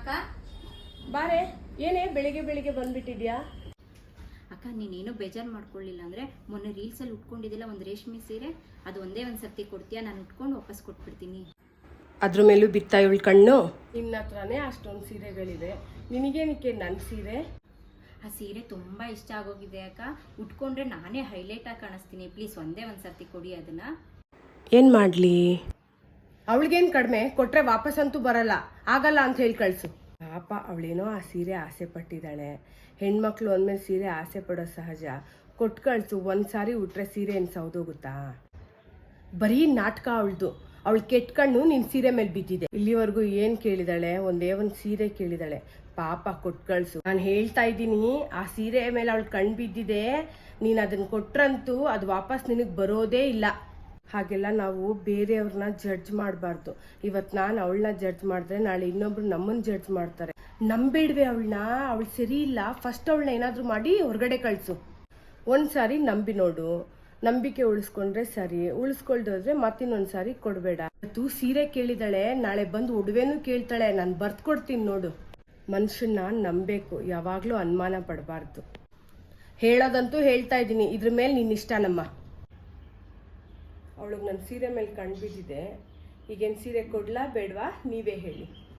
ಅಕ್ಕ? ಬಾರೆ ಏನೇ ಬೆಳಿಗ್ಗೆ ಬೆಳಿಗ್ಗೆ ಬಂದ್ಬಿಟ್ಟಿದ್ಯಾ? ಅಕ್ಕ ನೀನೇನು ಬೇಜಾರು ಮಾಡ್ಕೊಳ್ಳಿಲ್ಲ ಅಂದ್ರೆ ಮೊನ್ನೆ ರೀಲ್ಸಲ್ಲಿ ಉಟ್ಕೊಂಡಿದ್ದಿಲ್ಲ ಒಂದು ರೇಷ್ಮೆ ಸೀರೆ? ಅದು ಒಂದೇ ಒಂದು ಸರ್ತಿ ಕೊಡ್ತೀಯಾ? ನಾನು ಉಟ್ಕೊಂಡು ವಾಪಸ್ ಕೊಟ್ಬಿಡ್ತೀನಿ. ಅದ್ರ ಮೇಲೂ ಬಿತ್ತಾ ಇವಳು ಕಣ್ಣು? ನಿನ್ನ ಹತ್ರನೇ ಅಷ್ಟೊಂದು ಸೀರೆಗಳಿದೆ ನಿನಗೇನಕ್ಕೆ ನನ್ನ ಸೀರೆ? ಆ ಸೀರೆ ತುಂಬಾ ಇಷ್ಟ ಆಗೋಗಿದೆ ಅಕ್ಕ. ಉಟ್ಕೊಂಡ್ರೆ ನಾನೇ ಹೈಲೈಟ್ ಆಗಿ ಕಾಣಿಸ್ತೀನಿ. ಪ್ಲೀಸ್ ಒಂದೇ ಒಂದು ಸರ್ತಿ ಕೊಡಿ ಅದನ್ನ. ಏನು ಮಾಡಲಿ? ಅವಳಿಗೇನು ಕಡಿಮೆ? ಕೊಟ್ರೆ ವಾಪಸ್ ಅಂತೂ ಬರಲ್ಲ. ಆಗಲ್ಲ ಅಂತ ಹೇಳಿ ಕಳ್ಸು. ಪಾಪ, ಅವಳೇನೋ ಆ ಸೀರೆ ಆಸೆ ಪಟ್ಟಿದ್ದಾಳೆ. ಹೆಣ್ಮಕ್ಳು ಅಂದ್ಮೇಲೆ ಸೀರೆ ಆಸೆ ಪಡೋ ಸಹಜ. ಕೊಟ್ಟು ಕಳ್ಸು, ಒಂದು ಉಟ್ರೆ ಸೀರೆ ಏನು ಸೌದೋಗುತ್ತಾ? ಬರೀ ನಾಟಕ ಅವಳ್ದು. ಅವಳು ಕೆಟ್ಟ ಕಣ್ಣು ನಿನ್ ಸೀರೆ ಮೇಲೆ ಬಿದ್ದಿದೆ. ಇಲ್ಲಿವರೆಗೂ ಏನ್ ಕೇಳಿದಾಳೆ? ಒಂದೇ ಒಂದ್ ಸೀರೆ ಕೇಳಿದಾಳೆ. ಪಾಪ ಕೊಟ್ಟು ಕಳ್ಸು. ನಾನು ಹೇಳ್ತಾ ಇದ್ದೀನಿ, ಆ ಸೀರೆ ಮೇಲೆ ಅವಳು ಕಣ್ ಬಿದ್ದಿದೆ. ನೀನ್ ಅದನ್ನ ಕೊಟ್ರಂತೂ ಅದು ವಾಪಸ್ ನಿನಗೆ ಬರೋದೇ ಇಲ್ಲ. ಹಾಗೆಲ್ಲ ನಾವು ಬೇರೆಯವ್ರನ್ನ ಜಡ್ಜ್ ಮಾಡಬಾರ್ದು. ಇವತ್ತು ನಾನು ಅವಳನ್ನ ಜಡ್ಜ್ ಮಾಡಿದ್ರೆ ನಾಳೆ ಇನ್ನೊಬ್ರು ನಮ್ಮನ್ನ ಜಡ್ಜ್ ಮಾಡ್ತಾರೆ. ನಂಬಿಡ್ವೆ ಅವಳನ್ನ ಅವಳು ಸರಿ ಇಲ್ಲ ಫಸ್ಟ್ ಅವಳನ್ನ ಏನಾದರೂ ಮಾಡಿ ಹೊರಗಡೆ ಕಳಿಸು. ಒಂದ್ಸಾರಿ ನಂಬಿ ನೋಡು. ನಂಬಿಕೆ ಉಳಿಸ್ಕೊಂಡ್ರೆ ಸರಿ ಉಳಿಸ್ಕೊಳ್ದೋದ್ರೆ ಮತ್ತಿನ್ನೊಂದ್ ಸಾರಿ ಕೊಡಬೇಡ. ಇವತ್ತು ಸೀರೆ ಕೇಳಿದಾಳೆ, ನಾಳೆ ಬಂದು ಒಡವೆನೂ ಕೇಳ್ತಾಳೆ, ನಾನು ಬರ್ತ್ ಕೊಡ್ತೀನಿ ನೋಡು. ಮನುಷ್ಯನ ನಂಬಬೇಕು, ಯಾವಾಗಲೂ ಅನುಮಾನ ಪಡಬಾರ್ದು. ಹೇಳೋದಂತೂ ಹೇಳ್ತಾ ಇದ್ದೀನಿ, ಇದ್ರ ಮೇಲೆ ನಿನ್ನ ಇಷ್ಟ ನಮ್ಮ. ಅವಳಿಗೆ ನನ್ನ ಸೀರೆ ಮೇಲೆ ಕಣ್ಬಿದ್ದಿದೆ ಈಗೇನು ಸೀರೆ ಕೊಡ್ಲಾ ಬೇಡವಾ? ನೀವೇ ಹೇಳಿ.